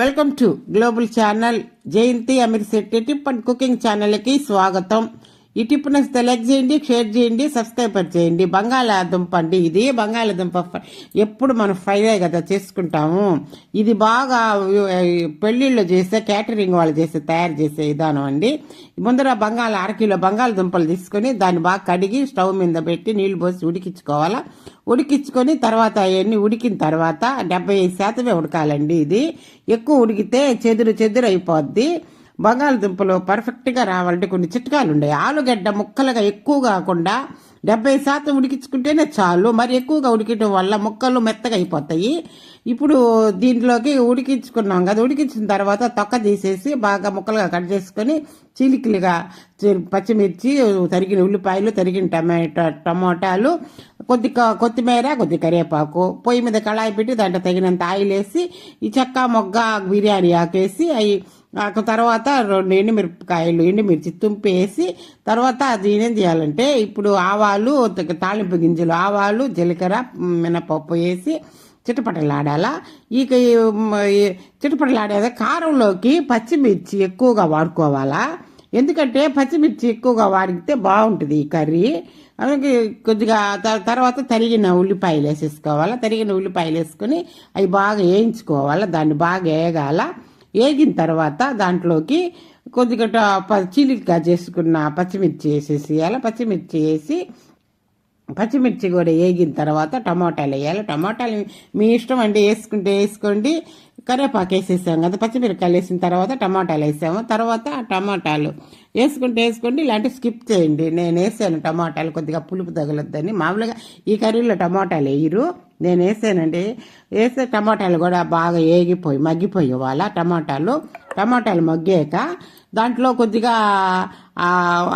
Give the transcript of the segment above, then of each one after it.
Welcome to global channel Jayanthi Ameer Shetty tip and cooking ఛానల్కి స్వాగతం. ఈ tip వస్తే లైక్ చేయండి షేర్ చేయండి సబ్స్క్రైబ్ చేయండి. బంగాళాదుంప అండి ఇది బంగాళాదుంప ఎప్పుడు మనం ఫ్రైడే కదా చేసుకుంటాము. ఇది బాగా పెళ్ళిళ్ళు చేసే క్యాటరింగ్ వాళ్ళు చేసే తయారు చేసే విధానం అండి. ముందర బంగాళ అరకిలో బంగాళదుంపలు తీసుకొని దాన్ని బాగా కడిగి స్టవ్ మీద పెట్టి నీళ్ళు పోసి ఉడికించుకోవాలా. ఉడికించుకొని తర్వాత అవన్నీ ఉడికిన తర్వాత డెబ్బై ఐదు శాతమే ఉడకాలండి ఇది. ఎక్కువ ఉడికితే చెదురు చెదురు అయిపోద్ది. బంగాళదుంపలు పర్ఫెక్ట్గా రావాలంటే కొన్ని చిట్కాలు ఉన్నాయి ఆలుగడ్డ ముక్కలుగా ఎక్కువ కాకుండా డెబ్బై శాతం ఉడికించుకుంటేనే చాలు. మరి ఎక్కువగా ఉడికటం వల్ల ముక్కలు మెత్తగా అయిపోతాయి. ఇప్పుడు దీంట్లోకి ఉడికించుకున్నాం కదా ఉడికించిన తర్వాత తొక్క తీసేసి బాగా ముక్కలుగా కట్ చేసుకొని చిలికలుగా పచ్చిమిర్చి తరిగిన ఉల్లిపాయలు తరిగిన టమాటో టమోటాలు కొద్ది కొత్తిమీర కొద్ది కరివేపాకు పొయ్యి మీద కళాయి పెట్టి దాంట్లో తగినంత ఆయిల్ వేసి ఈ చెక్క మొగ్గ బిర్యానీ ఆకేసి అవి నాకు తర్వాత రెండు ఎండుమిరపకాయలు ఎండుమిర్చి తుంపేసి తర్వాత అది ఏం చేయాలంటే ఇప్పుడు ఆవాలు తాలింపు గింజలు ఆవాలు జీలకర్ర మినపప్పు వేసి చిటపటలాడాలా. ఇక చిటపటలాడేది కారంలోకి పచ్చిమిర్చి ఎక్కువగా వాడుకోవాలా. ఎందుకంటే పచ్చిమిర్చి ఎక్కువగా వాడితే బాగుంటుంది ఈ కర్రీ. అలాగే కొద్దిగా తర్వాత తరిగిన ఉల్లిపాయలు వేసేసుకోవాలా. తరిగిన ఉల్లిపాయలు వేసుకొని అవి బాగా వేయించుకోవాలా. దాన్ని బాగా వేయగాల వేగిన తర్వాత దాంట్లోకి కొద్దిగా చీలికగా చేసుకున్న పచ్చిమిర్చి వేసేసి అలా పచ్చిమిర్చి వేసి పచ్చిమిర్చి కూడా వేగిన తర్వాత టమాటాలు వేయాలి. టమాటాలు మీ ఇష్టం అండి వేసుకుంటే వేసుకోండి. కరివేపాకు వేసేసాం కదా పచ్చిమిరపకాయలు వేసిన తర్వాత టమాటాలు వేసాము. తర్వాత టమాటాలు వేసుకుంటే వేసుకోండి ఇలాంటివి స్కిప్ చేయండి. నేను వేసాను టమాటాలు కొద్దిగా పులుపు తగలొద్దని. మామూలుగా ఈ కర్రీలో టమాటాలు వేయరు. నేను వేసానండి వేసే టమాటాలు కూడా బాగా ఏగిపోయి మగ్గిపోయి వాళ్ళ టమాటాలు. టమాటాలు మగ్గాక దాంట్లో కొద్దిగా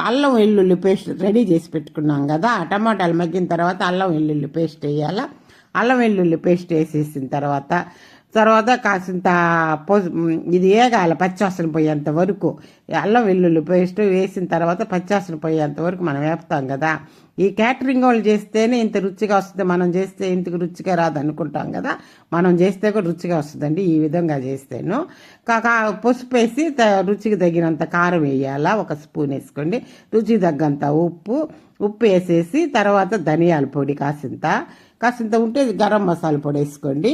అల్లం వెల్లుల్లి పేస్ట్ రెడీ చేసి పెట్టుకున్నాం కదా. టమాటాలు మగ్గిన తర్వాత అల్లం వెల్లుల్లి పేస్ట్ వేయాలా. అల్లం వెల్లుల్లి పేస్ట్ వేసేసిన తర్వాత తర్వాత కాసింత ఇది ఏగాల పచ్చాసన పోయేంత వరకు. అల్లం వెల్లుల్లి పేస్ట్ వేసిన తర్వాత పచ్చాసన పోయేంత వరకు మనం వేపుతాం కదా. ఈ క్యాటరింగ్ వాళ్ళు చేస్తేనే ఇంత రుచిగా వస్తుంది. మనం చేస్తే ఇంతకు రుచిగా రాదు అనుకుంటాం కదా. మనం చేస్తే కూడా రుచిగా వస్తుందండి ఈ విధంగా చేస్తేను. కాక పసుపు వేసి రుచికి తగినంత కారం వేయాలా? ఒక స్పూన్ వేసుకోండి. రుచికి తగ్గంత ఉప్పు. ఉప్పు వేసేసి తర్వాత ధనియాల పొడి కాసింత. కాసింత ఉంటే గరం మసాలా పొడి వేసుకోండి.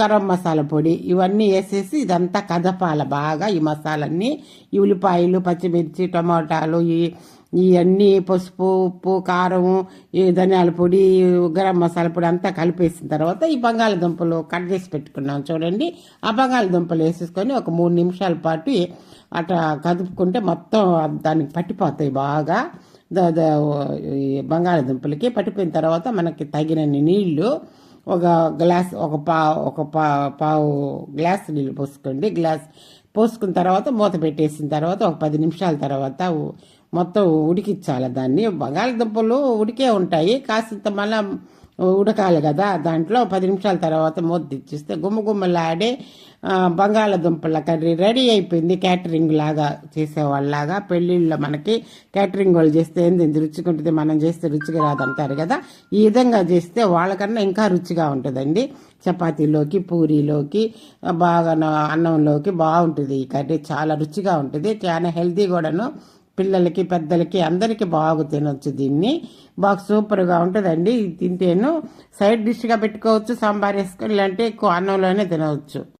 గరం మసాలా పొడి ఇవన్నీ వేసేసి ఇదంతా కదపాల బాగా ఈ మసాలన్నీ. ఈ ఉల్లిపాయలు పచ్చిమిర్చి టమాటాలు ఈ ఇవన్నీ పసుపు ఉప్పు కారం ఈ ధనియాల పొడి గరం మసాలా పొడి అంతా కలిపేసిన తర్వాత ఈ బంగాళదుంపలు కట్ చేసి పెట్టుకున్నాం చూడండి. ఆ బంగాళదుంపలు వేసేసుకొని ఒక మూడు నిమిషాల పాటు అట్లా కదుపుకుంటే మొత్తం దానికి పట్టిపోతాయి బాగా. బంగాళదుంపలకి పట్టిపోయిన తర్వాత మనకి తగినన్ని నీళ్ళు ఒక గ్లాస్ ఒక పా ఒక పా పావు గ్లాస్ నీళ్ళు పోసుకోండి. గ్లాస్ పోసుకున్న తర్వాత మూత పెట్టేసిన తర్వాత ఒక పది నిమిషాల తర్వాత మొత్తం ఉడికించాలి దాన్ని. బంగాళదుంపలు ఉడికే ఉంటాయి. కాసింత మళ్ళీ ఉడకాలి కదా దాంట్లో పది నిమిషాల తర్వాత మూత తెచ్చిస్తే గుమ్మలాడే బంగాళదుంపల కర్రీ రెడీ అయిపోయింది. క్యాటరింగ్ లాగా చేసేవాళ్ళలాగా పెళ్ళిళ్ళలో మనకి క్యాటరింగ్ వాళ్ళు చేస్తే ఏంది? రుచిగా ఉంటుంది మనం చేస్తే రుచిగా రాదంటారు కదా. ఈ విధంగా చేస్తే వాళ్ళకన్నా ఇంకా రుచిగా ఉంటుందండి. చపాతీలోకి పూరీలోకి బాగా అన్నంలోకి బాగుంటుంది ఈ కర్రీ. చాలా రుచిగా ఉంటుంది. చాలా హెల్తీ కూడాను పిల్లలకి పెద్దలకి అందరికీ బాగా తినొచ్చు దీన్ని. బాగా సూపర్గా ఉంటుందండి. తింటేను సైడ్ డిష్గా పెట్టుకోవచ్చు సాంబార్ వేసుకొని ఇలాంటి ఎక్కువ అన్నంలోనే తినవచ్చు